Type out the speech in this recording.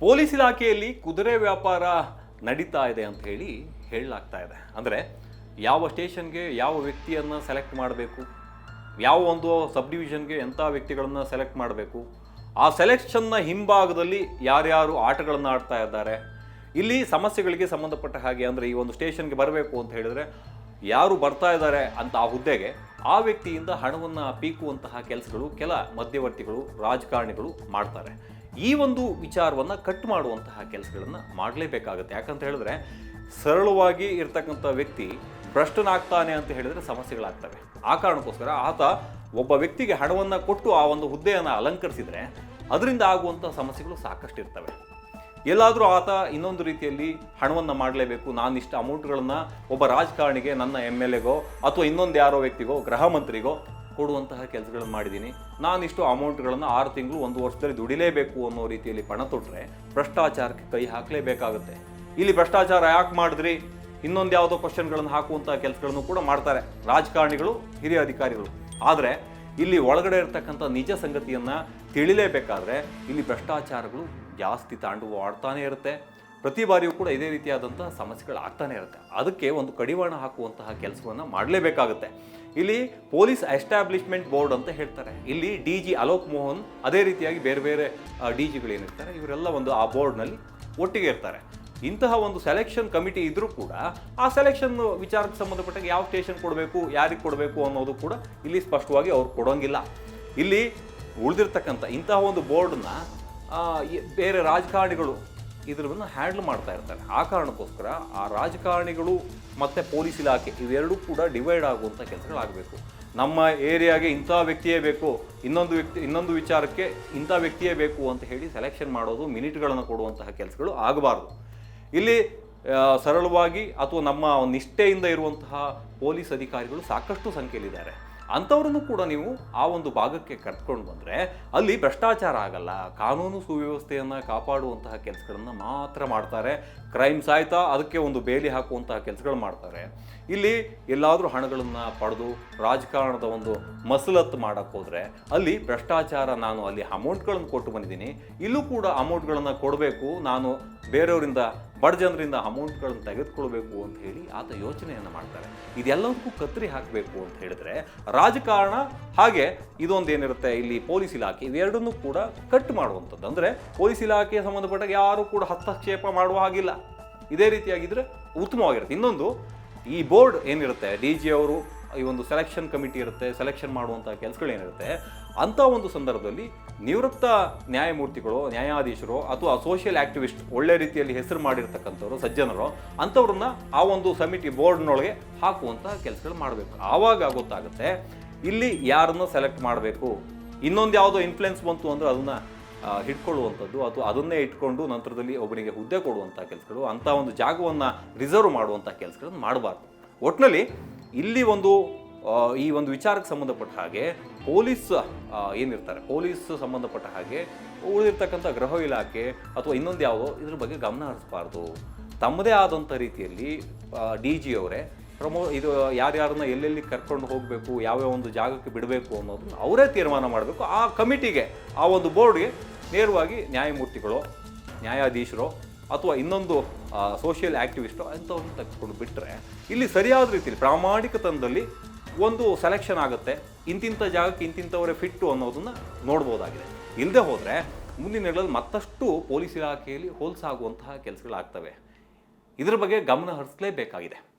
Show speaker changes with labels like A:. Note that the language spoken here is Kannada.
A: ಪೊಲೀಸ್ ಇಲಾಖೆಯಲ್ಲಿ ಕುದುರೆ ವ್ಯಾಪಾರ ನಡೀತಾ ಇದೆ ಅಂತ ಹೇಳಿ ಹೇಳಲಾಗ್ತಾ ಇದೆ. ಅಂದರೆ ಯಾವ ಸ್ಟೇಷನ್ಗೆ ಯಾವ ವ್ಯಕ್ತಿಯನ್ನು ಸೆಲೆಕ್ಟ್ ಮಾಡಬೇಕು? ಯಾವ ಒಂದು ಸಬ್ ಡಿವಿಷನ್ಗೆ ಎಂಥ ವ್ಯಕ್ತಿಗಳನ್ನು ಸೆಲೆಕ್ಟ್ ಮಾಡಬೇಕು? ಆ ಸೆಲೆಕ್ಷನ್ನ ಹಿಂಭಾಗದಲ್ಲಿ ಯಾರ್ಯಾರು ಆಟಗಳನ್ನು ಆಡ್ತಾ ಇದ್ದಾರೆ? ಇಲ್ಲಿ ಸಮಸ್ಯೆಗಳಿಗೆ ಸಂಬಂಧಪಟ್ಟ ಹಾಗೆ ಅಂದರೆ ಈ ಒಂದು ಸ್ಟೇಷನ್ಗೆ ಬರಬೇಕು ಅಂತ ಹೇಳಿದರೆ ಯಾರು ಬರ್ತಾ ಇದ್ದಾರೆ ಅಂತ ಆ ಹುದ್ದೆಗೆ ಆ ವ್ಯಕ್ತಿಯಿಂದ ಹಣವನ್ನು ಪೀಕುವಂತಹ ಕೆಲಸಗಳು ಕೆಲ ಮಧ್ಯವರ್ತಿಗಳು, ರಾಜಕಾರಣಿಗಳು ಮಾಡ್ತಾರೆ. ಈ ಒಂದು ವಿಚಾರವನ್ನು ಕಟ್ ಮಾಡುವಂತಹ ಕೆಲಸಗಳನ್ನು ಮಾಡಲೇಬೇಕಾಗುತ್ತೆ. ಯಾಕಂತ ಹೇಳಿದ್ರೆ, ಸರಳವಾಗಿ ಇರ್ತಕ್ಕಂಥ ವ್ಯಕ್ತಿ ಭ್ರಷ್ಟನಾಗ್ತಾನೆ ಅಂತ ಹೇಳಿದರೆ ಸಮಸ್ಯೆಗಳಾಗ್ತವೆ. ಆ ಕಾರಣಕ್ಕೋಸ್ಕರ ಆತ ಒಬ್ಬ ವ್ಯಕ್ತಿಗೆ ಹಣವನ್ನು ಕೊಟ್ಟು ಆ ಒಂದು ಹುದ್ದೆಯನ್ನು ಅಲಂಕರಿಸಿದ್ರೆ ಅದರಿಂದ ಆಗುವಂಥ ಸಮಸ್ಯೆಗಳು ಸಾಕಷ್ಟು ಇರ್ತವೆ ಎಲ್ಲಾದರೂ ಆತ ಇನ್ನೊಂದು ರೀತಿಯಲ್ಲಿ ಹಣವನ್ನು ಮಾಡಲೇಬೇಕು ನಾನು ಇಷ್ಟು ಅಮೌಂಟ್ಗಳನ್ನು ಒಬ್ಬ ರಾಜಕಾರಣಿಗೆ, ನನ್ನ ಎಂ ಎಲ್ ಎಗೋ ಅಥವಾ ಇನ್ನೊಂದು ಯಾರೋ ವ್ಯಕ್ತಿಗೋ, ಗೃಹ ಮಂತ್ರಿಗೋ ಕೊಡುವಂತಹ ಕೆಲಸಗಳನ್ನು ಮಾಡಿದ್ದೀನಿ. ನಾನಿಷ್ಟು ಅಮೌಂಟ್ಗಳನ್ನು ಆರು ತಿಂಗಳು ಒಂದು ವರ್ಷದಲ್ಲಿ ದುಡಿಲೇಬೇಕು ಅನ್ನೋ ರೀತಿಯಲ್ಲಿ ಪಣ ತೊಟ್ಟರೆ ಭ್ರಷ್ಟಾಚಾರಕ್ಕೆ ಕೈ ಹಾಕಲೇಬೇಕಾಗುತ್ತೆ. ಇಲ್ಲಿ ಭ್ರಷ್ಟಾಚಾರ ಯಾಕೆ ಮಾಡಿದ್ರಿ? ಇನ್ನೊಂದು ಯಾವುದೋ ಕ್ವಶನ್ಗಳನ್ನು ಹಾಕುವಂಥ ಕೆಲಸಗಳನ್ನು ಕೂಡ ಮಾಡ್ತಾರೆ ರಾಜಕಾರಣಿಗಳು, ಹಿರಿಯ ಅಧಿಕಾರಿಗಳು. ಆದರೆ ಇಲ್ಲಿ ಒಳಗಡೆ ಇರತಕ್ಕಂಥ ನಿಜ ಸಂಗತಿಯನ್ನು ತಿಳಿಲೇಬೇಕಾದ್ರೆ ಇಲ್ಲಿ ಭ್ರಷ್ಟಾಚಾರಗಳು ಜಾಸ್ತಿ ತಾಂಡವ ಆಡ್ತಾನೇ ಇರುತ್ತೆ. ಪ್ರತಿ ಬಾರಿಯೂ ಕೂಡ ಇದೇ ರೀತಿಯಾದಂಥ ಸಮಸ್ಯೆಗಳು ಆಗ್ತಾನೆ ಇರುತ್ತೆ. ಅದಕ್ಕೆ ಒಂದು ಕಡಿವಾಣ ಹಾಕುವಂತಹ ಕೆಲಸವನ್ನು ಮಾಡಲೇಬೇಕಾಗುತ್ತೆ. ಇಲ್ಲಿ ಪೊಲೀಸ್ ಎಸ್ಟಾಬ್ಲಿಷ್ಮೆಂಟ್ ಬೋರ್ಡ್ ಅಂತ ಹೇಳ್ತಾರೆ. ಇಲ್ಲಿ ಡಿ ಜಿ ಅಲೋಕ್ ಮೋಹನ್ ಅದೇ ರೀತಿಯಾಗಿ ಬೇರೆ ಬೇರೆ ಡಿ ಜಿಗಳೇನಿರ್ತಾರೆ ಇವರೆಲ್ಲ ಒಂದು ಆ ಬೋರ್ಡ್ನಲ್ಲಿ ಒಟ್ಟಿಗೆ ಇರ್ತಾರೆ. ಇಂತಹ ಒಂದು ಸೆಲೆಕ್ಷನ್ ಕಮಿಟಿ ಇದ್ರೂ ಕೂಡ ಆ ಸೆಲೆಕ್ಷನ್ ವಿಚಾರಕ್ಕೆ ಸಂಬಂಧಪಟ್ಟಾಗ ಯಾವ ಸ್ಟೇಷನ್ ಕೊಡಬೇಕು, ಯಾರಿಗೆ ಕೊಡಬೇಕು ಅನ್ನೋದು ಕೂಡ ಇಲ್ಲಿ ಸ್ಪಷ್ಟವಾಗಿ ಅವ್ರು ಕೊಡೋಂಗಿಲ್ಲ. ಇಲ್ಲಿ ಉಳಿದಿರ್ತಕ್ಕಂಥ ಇಂತಹ ಒಂದು ಬೋರ್ಡನ್ನ ಬೇರೆ ರಾಜಕಾರಣಿಗಳು ಇದರನ್ನು ಹ್ಯಾಂಡಲ್ ಮಾಡ್ತಾ ಇರ್ತಾರೆ. ಆ ಕಾರಣಕ್ಕೋಸ್ಕರ ಆ ರಾಜಕಾರಣಿಗಳು ಮತ್ತು ಪೊಲೀಸ್ ಇಲಾಖೆ ಇವೆರಡೂ ಕೂಡ ಡಿವೈಡ್ ಆಗುವಂಥ ಕೆಲಸಗಳಾಗಬೇಕು. ನಮ್ಮ ಏರಿಯಾಗೆ ಇಂಥ ವ್ಯಕ್ತಿಯೇ ಬೇಕು, ಇನ್ನೊಂದು ವ್ಯಕ್ತಿ, ಇನ್ನೊಂದು ವಿಚಾರಕ್ಕೆ ಇಂಥ ವ್ಯಕ್ತಿಯೇ ಬೇಕು ಅಂತ ಹೇಳಿ ಸೆಲೆಕ್ಷನ್ ಮಾಡೋದು, ಮಿನಿಟ್ಗಳನ್ನು ಕೊಡುವಂತಹ ಕೆಲಸಗಳು ಆಗಬಾರ್ದು. ಇಲ್ಲಿ ಸರಳವಾಗಿ ಅಥವಾ ನಮ್ಮ ನಿಷ್ಠೆಯಿಂದ ಇರುವಂತಹ ಪೊಲೀಸ್ ಅಧಿಕಾರಿಗಳು ಸಾಕಷ್ಟು ಸಂಖ್ಯೆಯಲ್ಲಿದ್ದಾರೆ. ಅಂಥವ್ರನ್ನು ಕೂಡ ನೀವು ಆ ಒಂದು ಭಾಗಕ್ಕೆ ಕರ್ಕೊಂಡು ಬಂದರೆ ಅಲ್ಲಿ ಭ್ರಷ್ಟಾಚಾರ ಆಗಲ್ಲ. ಕಾನೂನು ಸುವ್ಯವಸ್ಥೆಯನ್ನು ಕಾಪಾಡುವಂತಹ ಕೆಲಸಗಳನ್ನು ಮಾತ್ರ ಮಾಡ್ತಾರೆ. ಕ್ರೈಮ್ ಆಯ್ತಾ ಅದಕ್ಕೆ ಒಂದು ಬೇಲಿ ಹಾಕುವಂತಹ ಕೆಲಸಗಳು ಮಾಡ್ತಾರೆ. ಇಲ್ಲಿ ಎಲ್ಲಾದರೂ ಹಣಗಳನ್ನು ಪಡೆದು ರಾಜಕಾರಣದ ಒಂದು ಮಸಲತ್ತು ಮಾಡಕ್ಕೆ ಹೋದರೆ ಅಲ್ಲಿ ಭ್ರಷ್ಟಾಚಾರ ನಾನು ಅಲ್ಲಿ ಅಮೌಂಟ್ಗಳನ್ನು ಕೊಟ್ಟು ಬಂದಿದ್ದೀನಿ. ಇಲ್ಲೂ ಕೂಡ ಅಮೌಂಟ್ಗಳನ್ನು ಕೊಡಬೇಕು. ನಾನು ಬೇರೆಯವರಿಂದ ಬಡ ಜನರಿಂದ ಅಮೌಂಟ್ಗಳನ್ನು ತೆಗೆದುಕೊಳ್ಬೇಕು ಅಂತ ಹೇಳಿ ಆತ ಯೋಚನೆಯನ್ನು ಮಾಡ್ತಾರೆ. ಇದೆಲ್ಲದಕ್ಕೂ ಕತ್ತರಿ ಹಾಕಬೇಕು ಅಂತ ಹೇಳಿದ್ರೆ ರಾಜಕಾರಣ ಹಾಗೆ ಇದೊಂದು ಏನಿರುತ್ತೆ, ಇಲ್ಲಿ ಪೊಲೀಸ್ ಇಲಾಖೆ ಇವೆರಡನ್ನೂ ಕೂಡ ಕಟ್ ಮಾಡುವಂಥದ್ದು. ಅಂದರೆ ಪೊಲೀಸ್ ಇಲಾಖೆಗೆ ಸಂಬಂಧಪಟ್ಟಾಗ ಯಾರು ಕೂಡ ಹಸ್ತಕ್ಷೇಪ ಮಾಡುವ ಹಾಗಿಲ್ಲ. ಇದೇ ರೀತಿಯಾಗಿದ್ದರೆ ಉತ್ತಮವಾಗಿರುತ್ತೆ. ಇನ್ನೊಂದು, ಈ ಬೋರ್ಡ್ ಏನಿರುತ್ತೆ, ಡಿ ಜಿ ಅವರು ಈ ಒಂದು ಸೆಲೆಕ್ಷನ್ ಕಮಿಟಿ ಇರುತ್ತೆ ಸೆಲೆಕ್ಷನ್ ಮಾಡುವಂಥ ಕೆಲಸಗಳೇನಿರುತ್ತೆ, ಅಂಥ ಒಂದು ಸಂದರ್ಭದಲ್ಲಿ ನಿವೃತ್ತ ನ್ಯಾಯಮೂರ್ತಿಗಳು, ನ್ಯಾಯಾಧೀಶರು ಅಥವಾ ಸೋಷಿಯಲ್ ಆಕ್ಟಿವಿಸ್ಟ್ ಒಳ್ಳೆ ರೀತಿಯಲ್ಲಿ ಹೆಸರು ಮಾಡಿರ್ತಕ್ಕಂಥವ್ರು, ಸಜ್ಜನರು, ಅಂಥವ್ರನ್ನ ಆ ಒಂದು ಸಮಿತಿ ಬೋರ್ಡ್ನೊಳಗೆ ಹಾಕುವಂತಹ ಕೆಲಸಗಳು ಮಾಡಬೇಕು. ಆವಾಗ ಗೊತ್ತಾಗುತ್ತೆ ಇಲ್ಲಿ ಯಾರನ್ನು ಸೆಲೆಕ್ಟ್ ಮಾಡಬೇಕು. ಇನ್ನೊಂದು ಯಾವುದೋ ಇನ್ಫ್ಲುಯೆನ್ಸ್ ಬಂತು ಅಂದರೆ ಅದನ್ನು ಹಿಡ್ಕೊಳ್ಳುವಂಥದ್ದು ಅಥವಾ ಅದನ್ನೇ ಇಟ್ಕೊಂಡು ನಂತರದಲ್ಲಿ ಒಬ್ಬರಿಗೆ ಹುದ್ದೆ ಕೊಡುವಂಥ ಕೆಲಸಗಳು, ಅಂಥ ಒಂದು ಜಾಗವನ್ನು ರಿಸರ್ವ್ ಮಾಡುವಂಥ ಕೆಲಸಗಳನ್ನು ಮಾಡಬಾರ್ದು. ಒಟ್ಟಿನಲ್ಲಿ ಇಲ್ಲಿ ಒಂದು ಈ ಒಂದು ವಿಚಾರಕ್ಕೆ ಸಂಬಂಧಪಟ್ಟ ಹಾಗೆ ಪೊಲೀಸ್ ಏನಿರ್ತಾರೆ, ಪೊಲೀಸ್ ಸಂಬಂಧಪಟ್ಟ ಹಾಗೆ ಉಳಿದಿರ್ತಕ್ಕಂಥ ಗೃಹ ಇಲಾಖೆ ಅಥವಾ ಇನ್ನೊಂದು ಯಾವುದೋ ಇದ್ರ ಬಗ್ಗೆ ಗಮನ ಹರಿಸಬಾರ್ದು. ತಮ್ಮದೇ ಆದಂಥ ರೀತಿಯಲ್ಲಿ ಡಿ ಜಿ ಅವರೇ, ಪ್ರಮೋ, ಇದು ಯಾರ್ಯಾರನ್ನ ಎಲ್ಲೆಲ್ಲಿ ಕರ್ಕೊಂಡು ಹೋಗಬೇಕು, ಯಾವ್ಯಾವ ಒಂದು ಜಾಗಕ್ಕೆ ಬಿಡಬೇಕು ಅನ್ನೋದನ್ನ ಅವರೇ ತೀರ್ಮಾನ ಮಾಡಬೇಕು. ಆ ಕಮಿಟಿಗೆ, ಆ ಒಂದು ಬೋರ್ಡ್ಗೆ ನೇರವಾಗಿ ನ್ಯಾಯಮೂರ್ತಿಗಳು, ನ್ಯಾಯಾಧೀಶರು ಅಥವಾ ಇನ್ನೊಂದು ಸೋಷಿಯಲ್ ಆ್ಯಕ್ಟಿವಿಸ್ಟು ಅಂಥವ್ರನ್ನ ತೆಗೆದುಕೊಂಡು ಬಿಟ್ಟರೆ ಇಲ್ಲಿ ಸರಿಯಾದ ರೀತಿಯಲ್ಲಿ ಪ್ರಾಮಾಣಿಕತನದಲ್ಲಿ ಒಂದು ಸೆಲೆಕ್ಷನ್ ಆಗುತ್ತೆ. ಇಂತಿಂಥ ಜಾಗಕ್ಕೆ ಇಂತಿಂಥವರೇ ಫಿಟ್ಟು ಅನ್ನೋದನ್ನು ನೋಡ್ಬೋದಾಗಿದೆ. ಇಲ್ಲದೆ ಹೋದರೆ ಮುಂದಿನ ದಿನಗಳಲ್ಲಿ ಮತ್ತಷ್ಟು ಪೊಲೀಸ್ ಇಲಾಖೆಯಲ್ಲಿ ಹೋಲ್ಸಾಗುವಂತಹ ಕೆಲಸಗಳಾಗ್ತವೆ. ಇದರ ಬಗ್ಗೆ ಗಮನ ಹರಿಸಲೇಬೇಕಾಗಿದೆ.